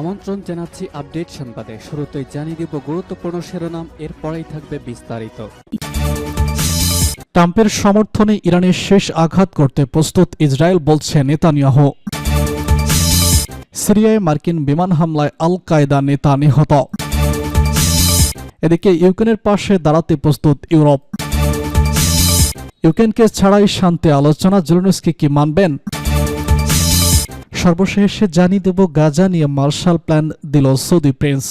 আমন্ত্রণ জানাচ্ছি আপডেট সংবাদে। শুরুতেই জানিয়ে দিব গুরুত্বপূর্ণ শিরোনাম, এরপরেই থাকবে বিস্তারিত। ট্রাম্পের সমর্থনে ইরানের শেষ আঘাত করতে প্রস্তুত ইসরায়েল বলছে নেতানিয়াহ। সিরিয়ায় মার্কিন বিমান হামলায় আল কায়দা নেতা নিহত। এদিকে ইউক্রেনের পাশে দাঁড়াতে প্রস্তুত ইউরোপ। ইউক্রেনকে ছাড়াই শান্তি আলোচনা, জেলেনস্কি কি মানবেন? সর্বশেষে জানিয়ে দেব গাজা নিয়ে মার্শাল প্ল্যান দিল সৌদি প্রিন্স।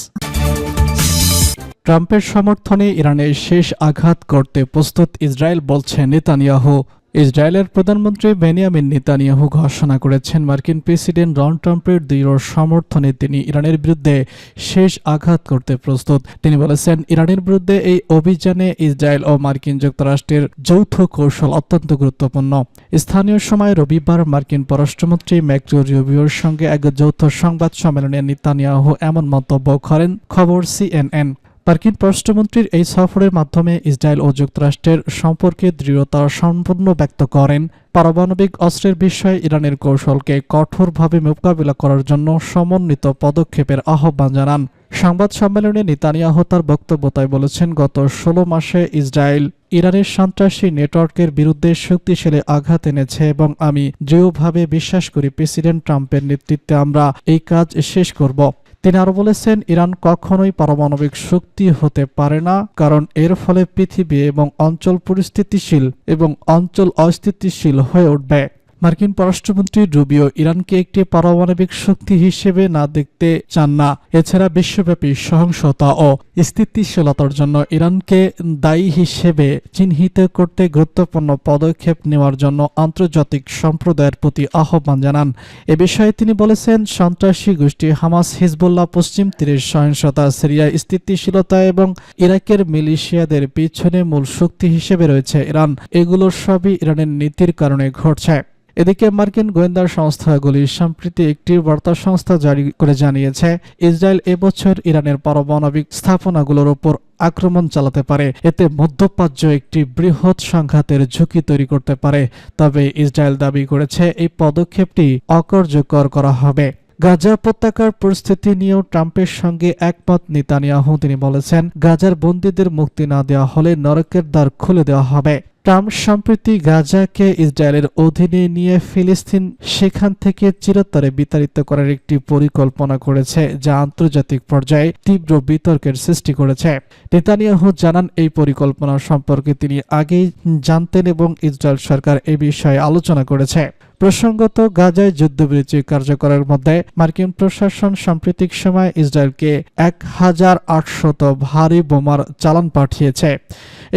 ট্রাম্পের সমর্থনে ইরানের শেষ আঘাত করতে প্রস্তুত ইসরায়েল বলছে নেতানিয়াহু। ইসরায়েলের প্রধানমন্ত্রী বেনিয়ামিন নেতানিয়াহু ঘোষণা করেছেন মার্কিন প্রেসিডেন্ট ডোনাল্ড ট্রাম্পের দৃঢ় সমর্থনে তিনি ইরানের বিরুদ্ধে শেষ আঘাত করতে প্রস্তুত। তিনি বলেছেন, ইরানের বিরুদ্ধে এই অভিযানে ইসরায়েল ও মার্কিন যুক্তরাষ্ট্রের যৌথ কৌশল অত্যন্ত গুরুত্বপূর্ণ। স্থানীয় সময় রবিবার মার্কিন পররাষ্ট্রমন্ত্রী ম্যাক্রো রিউবিওর সঙ্গে এক যৌথ সংবাদ সম্মেলনে নেতানিয়াহু এমন মন্তব্য করেন। খবর সিএনএন। মার্কিন পররাষ্ট্রমন্ত্রীর এই সফরের মাধ্যমে ইসরায়েল ও যুক্তরাষ্ট্রের সম্পর্কে দৃঢ়তা সম্পূর্ণ ব্যক্ত করেন। পারমাণবিক অস্ত্রের বিষয়ে ইরানের কৌশলকে কঠোরভাবে মোকাবিলা করার জন্য সমন্বিত পদক্ষেপের আহ্বান জানান। সংবাদ সম্মেলনে নেতানিয়াহ তার বক্তব্য তাই বলেছেন, গত ষোলো মাসে ইসরায়েল ইরানের সন্ত্রাসী নেটওয়ার্কের বিরুদ্ধে শক্তিশালী আঘাত এনেছে এবং আমি দৃঢ়ভাবে বিশ্বাস করি প্রেসিডেন্ট ট্রাম্পের নেতৃত্বে আমরা এই কাজ শেষ করব। তিনি আরও বলেছেন, ইরান কখনোই পারমাণবিক শক্তি হতে পারে না, কারণ এর ফলে পৃথিবী এবং অঞ্চল পরিস্থিতিশীল এবং অঞ্চল অস্থিতিশীল হয়ে উঠবে। মার্কিন পররাষ্ট্রমন্ত্রী রুবিও ইরানকে একটি পারমাণবিক শক্তি হিসেবে না দেখতে চান না। এছাড়া বিশ্বব্যাপী সহিংসতা ও স্থিতিশীলতার জন্য ইরানকে দায়ী হিসেবে চিহ্নিত করতে গুরুত্বপূর্ণ পদক্ষেপ নেওয়ার জন্য আন্তর্জাতিক সম্প্রদায়ের প্রতি আহ্বান জানান। এ বিষয়ে তিনি বলেছেন, সন্ত্রাসী গোষ্ঠী হামাস, হিজবুল্লাহ, পশ্চিম তীরের সহিংসতা সিরিয়ায় স্থিতিশীলতা এবং ইরাকের মিলিশিয়াদের পিছনে মূল শক্তি হিসেবে রয়েছে ইরান। এগুলোর সবই ইরানের নীতির কারণে ঘটছে। এদিকে মার্কিন গোয়েন্দা সংস্থাগুলি সম্প্রতি একটি বার্তা সংস্থা জারি করে জানিয়েছে, ইসরায়েল এবছর ইরানের পারমাণবিক স্থাপনাগুলোর উপর আক্রমণ চালাতে পারে। এতে মধ্যপ্রাচ্য একটি বৃহৎ সংঘাতের ঝুঁকি তৈরি করতে পারে। তবে ইসরায়েল দাবি করেছে, এই পদক্ষেপটি অকার্যকর করা হবে। গাজা উপত্যকার পরিস্থিতি নিয়েও ট্রাম্পের সঙ্গে একমত নেতানিয়াহু। তিনি বলেছেন, গাজার বন্দীদের মুক্তি না দেওয়া হলে নরকের দ্বার খুলে দেওয়া হবে। ট্রাম্প সম্প্রতি গাজাকে ইসরায়েলের অধীনে নিয়ে ফিলিস্তিন সেখান থেকে চিরতরে বিতাড়িত করার একটি পরিকল্পনা করেছে, যা আন্তর্জাতিক পর্যায়ে তীব্র বিতর্কের সৃষ্টি করেছে। নেতানিয়াহু জানান, এই পরিকল্পনা সম্পর্কে তিনি আগেই জানতেন এবং ইসরায়েল সরকার এ বিষয়ে আলোচনা করেছে। প্রসঙ্গত, গাজায় যুদ্ধবিরতি কার্যকরের মধ্যে মার্কিন প্রশাসন সাম্প্রতিক সময় ইসরায়েলকে এক হাজার আটশত ভারী বোমার চালান পাঠিয়েছে।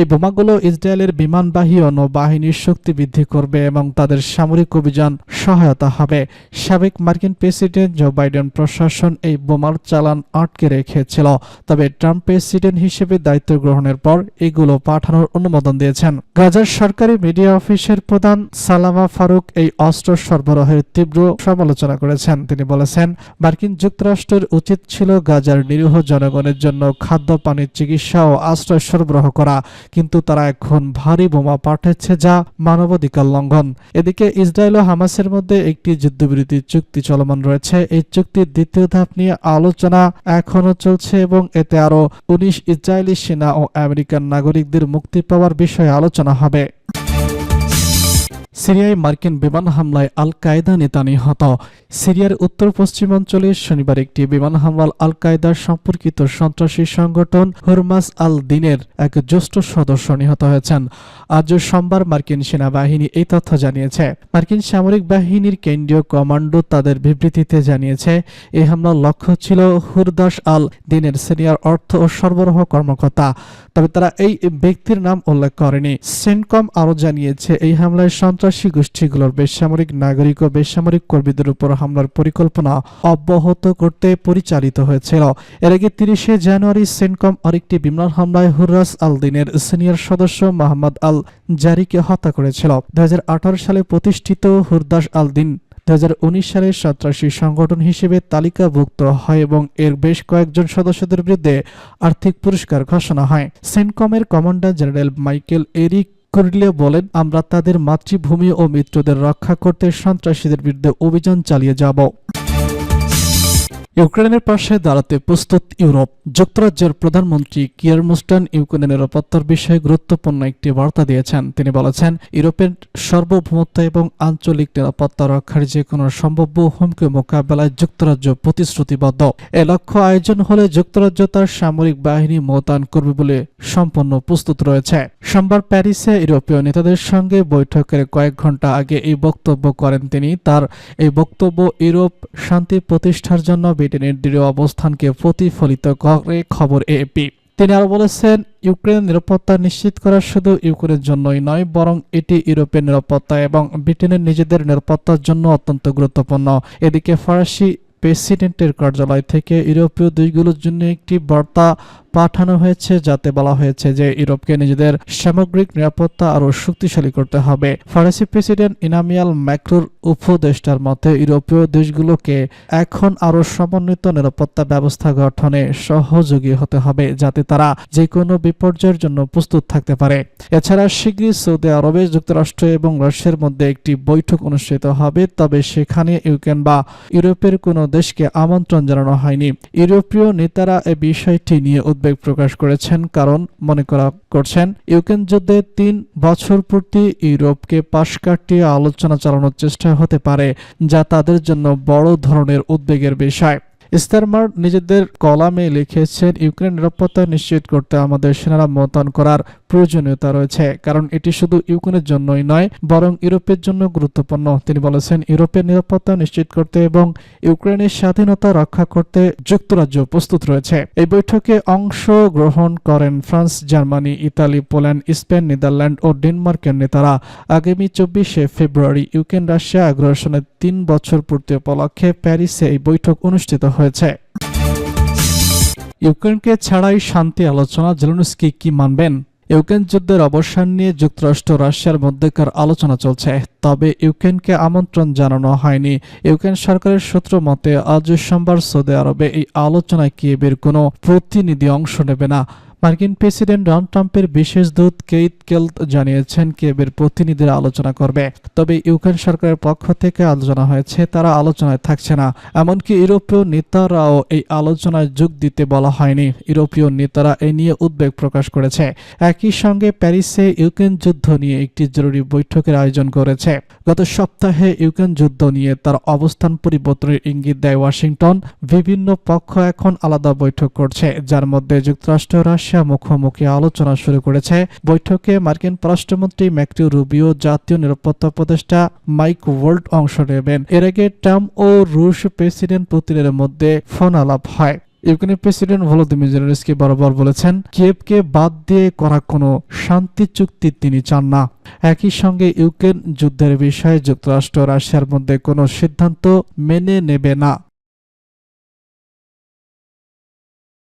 এই বোমাগুলো ইসরায়েলের বিমানবাহী ও নৌবাহিনীর শক্তি বৃদ্ধি করবে এবং তাদের সামরিক অভিযান সহায়তা হবে। সাবেক মার্কিন প্রেসিডেন্ট জো বাইডেন প্রশাসন এই বোমার চালান আটকে রেখেছিল, তবে ট্রাম্প প্রেসিডেন্ট হিসেবে দায়িত্ব গ্রহণের পর এগুলো পাঠানোর অনুমোদন দিয়েছেন। গাজার সরকারি মিডিয়া অফিসের প্রধান সালামা ফারুক এই অস্ত্র সরবরাহের তীব্র সমালোচনা করেছেন। তিনি বলেছেন, মার্কিন যুক্তরাষ্ট্রের উচিত ছিল গাজার নিরীহ জনগণের জন্য খাদ্য, পানির চিকিৎসা ও আশ্রয় সরবরাহ করা, কিন্তু তারা এখন ভারী বোমা পাঠাচ্ছে যা মানবাধিকার লঙ্ঘন। এদিকে ইসরায়েল ও হামাসের মধ্যে একটি যুদ্ধবিরতি চুক্তি চলমান রয়েছে। এই চুক্তির দ্বিতীয় ধাপ নিয়ে আলোচনা এখনও চলছে এবং এতে আরও উনিশ ইসরায়েলি সেনা ও আমেরিকান নাগরিকদের মুক্তি পাওয়ার বিষয়ে আলোচনা হবে। সিরিয়ায় মার্কিন বিমান হামলায় আল কায়দা নেতা নিহত। সিরিয়ার উত্তর পশ্চিমাঞ্চলে শনিবার একটি বিমান হামলায় আল কায়দার সম্পর্কিত সন্ত্রাসী সংগঠন হুরমাস আল দিনের এক জ্যেষ্ঠ সদস্য নিহত হয়েছেন। আজ সোমবার মার্কিন সেনাবাহিনী এই তথ্য জানিয়েছে। মার্কিন সামরিক বাহিনীর কেন্দ্রীয় কমান্ডো তাদের বিবৃতিতে জানিয়েছে এই হামলার লক্ষ্য ছিল হুরদাস আল দিনের সিরিয়ার অর্থ ও সরবরাহ কর্মকর্তা, তবে তারা এই ব্যক্তির নাম উল্লেখ করেনি। সেন্টকম আরও জানিয়েছে, এই হামলায় সন্ত্রাসী গোষ্ঠীগুলোর বেসামরিক নাগরিক ও বেসামরিক কর্মীদের উপর হামলার পরিকল্পনা অব্যাহত করতে পরিচালিত হয়েছিল। এর আগে তিরিশে জানুয়ারি সেন্টকম আরেকটি বিমান হামলায় হুর্রাস আল দিনের সিনিয়র সদস্য মোহাম্মদ আল জারিকে হত্যা করেছিল। দুই হাজার আঠারো সালে প্রতিষ্ঠিত হুরদাস আল দিন দুই হাজার উনিশ সালে সন্ত্রাসী সংগঠন হিসেবে তালিকাভুক্ত হয় এবং এর বেশ কয়েকজন সদস্যদের বিরুদ্ধে আর্থিক পুরস্কার ঘোষণা হয়। সেন্টকমের commander general Michael Eric Kurilla বলেন আমরা তাদের মাতৃভূমি ও মিত্রদের রক্ষা করতে সন্ত্রাসীদের বিরুদ্ধে অভিযান চালিয়ে যাব। ইউক্রেনের পাশে দাঁড়াতে প্রস্তুত ইউরোপ, যুক্তরাজ্যের প্রধানমন্ত্রী কিয়ার মুস্টান ইউক্রেনের নিরাপত্তার বিষয়ে গুরুত্বপূর্ণ একটি বার্তা দিয়েছেন। তিনি বলেছেন, ইউরোপের সার্বভৌমত্ব এবং আঞ্চলিক নিরাপত্তা রক্ষার যে কোনো সম্ভাব্য হুমকি মোকাবেলায় যুক্তরাজ্য প্রতিশ্রুতিবদ্ধ। এ লক্ষ্য আয়োজন হলে যুক্তরাজ্য তার সামরিক বাহিনী মোতায়েন করবে বলে সম্পূর্ণ প্রস্তুত রয়েছে। সোমবার প্যারিসে ইউরোপীয় নেতাদের সঙ্গে বৈঠকের কয়েক ঘণ্টা আগে এই বক্তব্য করেন তিনি। তার এই বক্তব্য, ইউরোপ শান্তি প্রতিষ্ঠার জন্য ব্রিটেনের দৃঢ় অবস্থানকে প্রতিফলিত করে খবর এপি তিনি আরও বলেছেন, ইউক্রেনের নিরাপত্তা নিশ্চিত করা শুধু ইউক্রেনের জন্যই নয়, বরং এটি ইউরোপের নিরাপত্তা এবং ব্রিটেনের নিজেদের নিরাপত্তার জন্য অত্যন্ত গুরুত্বপূর্ণ। এদিকে ফরাসি প্রেসিডেন্টের কার্যালয় থেকে ইউরোপীয় দেশগুলোর জন্য একটি বার্তা পাঠানো হয়েছে যাতে বলা হয়েছে যে ইউরোপকে নিজেদের সামগ্রিক নিরাপত্তা আরও শক্তিশালী করতে হবে। ফরাসি প্রেসিডেন্ট ইনামিয়াল ম্যাক্রোর উপদেষ্টার মতে, ইউরোপীয় দেশগুলোকে এখন আরও সমন্বিত নিরাপত্তা ব্যবস্থা গঠনে সহযোগী হতে হবে, যাতে তারা যে কোনো বিপর্যয়ের জন্য প্রস্তুত থাকতে পারে। এছাড়া শীঘ্রই সৌদি আরবে যুক্তরাষ্ট্র এবং রাশিয়ার মধ্যে একটি বৈঠক অনুষ্ঠিত হবে, তবে সেখানে ইউক্রেন বা ইউরোপের কোনো দেশকে আমন্ত্রণ জানানো হয়নি। ইউরোপীয় নেতারা এ বিষয়টি নিয়ে উদ্বেগ প্রকাশ করেছেন, কারণ মনে করা করছেন, ইউক্রেন যুদ্ধে তিন বছর পূর্তি ইউরোপকে পাশ কাটিয়ে আলোচনা চালানোর চেষ্টা হতে পারে, যা তাদের জন্য বড় ধরনের উদ্বেগের বিষয়। ইস্তারমার নিজেদের কলামে লিখেছেন, ইউক্রেন নিরাপত্তা নিশ্চিত করতে আমাদের সেনারা মোতায়েন করার প্রয়োজনীয়তা রয়েছে, কারণ এটি শুধু ইউক্রেনের জন্যই নয়, বরং ইউরোপের জন্য গুরুত্বপূর্ণ। তিনি বলেছেন, ইউরোপের নিরাপত্তা নিশ্চিত করতে এবং ইউক্রেনের স্বাধীনতা রক্ষা করতে যুক্তরাজ্য প্রস্তুত রয়েছে। এই বৈঠকে অংশ গ্রহণ করেন France, Germany, Italy, Poland, Spain, Netherland ও ডেনমার্কের নেতারা। আগামী চব্বিশে ফেব্রুয়ারি ইউক্রেন, রাশিয়া আগ্রাসনের তিন বছর পূর্তি উপলক্ষে প্যারিসে এই বৈঠক অনুষ্ঠিত হয়েছে। ইউক্রেনকে ছাড়াই শান্তি আলোচনা, জেলেনস্কি কি মানবেন? ইউক্রেন যুদ্ধের অবসান নিয়ে যুক্তরাষ্ট্র রাশিয়ার মধ্যেকার আলোচনা চলছে, তবে ইউক্রেনকে আমন্ত্রণ জানানো হয়নি। ইউক্রেন সরকারের সূত্র মতে, আজ সোমবার সৌদি আরবে এই আলোচনায় কিয়েবের কোনো প্রতিনিধি অংশ নেবে না। মার্কিন প্রেসিডেন্ট ডোনাল্ড ট্রাম্পের বিশেষ দূত কেইত কেলত জানিয়েছেন কিয়েবের প্রতিনিধিরা আলোচনা করবে। তবে ইউক্রেন সরকারের পক্ষ থেকে আলোচনা হয়েছে, তারা আলোচনায় থাকছে না। এমনকি ইউরোপীয় নেতারাও এই আলোচনায় যোগ দিতে বলা হয়নি। ইউরোপীয় নেতারা এ নিয়ে উদ্বেগ প্রকাশ করেছে। একই সঙ্গে প্যারিসে ইউক্রেন যুদ্ধ নিয়ে একটি জরুরি বৈঠকের আয়োজন করেছে। গত সপ্তাহে ইউক্রেন যুদ্ধ নিয়ে তার অবস্থান পরিবর্তনের ইঙ্গিত দেয় ওয়াশিংটন। বিভিন্ন পক্ষ এখন আলাদা বৈঠক করছে, যার মধ্যে যুক্তরাষ্ট্র, রাশিয়া মুখোমুখি আলোচনা শুরু করেছে। বৈঠকে মার্কিন পররাষ্ট্রমন্ত্রী ম্যাক্রিও রুবিও, জাতীয় নিরাপত্তা উপদেষ্টা মাইক ওয়ার্ল্ড অংশ নেবেন। এর আগে ট্রাম্প ও রুশ প্রেসিডেন্ট পুতিনের মধ্যে ফোন আলাপ হয়। ইউক্রেনের প্রেসিডেন্ট ভলোদিমির জেলেনস্কি বরাবর বলেছেন, কিয়েভকে বাদ দিয়ে করা কোনো শান্তি চুক্তি তিনি চান না। একই সঙ্গে ইউক্রেন যুদ্ধের বিষয়ে যুক্তরাষ্ট্র রাশিয়ার মধ্যে কোনো সিদ্ধান্ত মেনে নেবে না।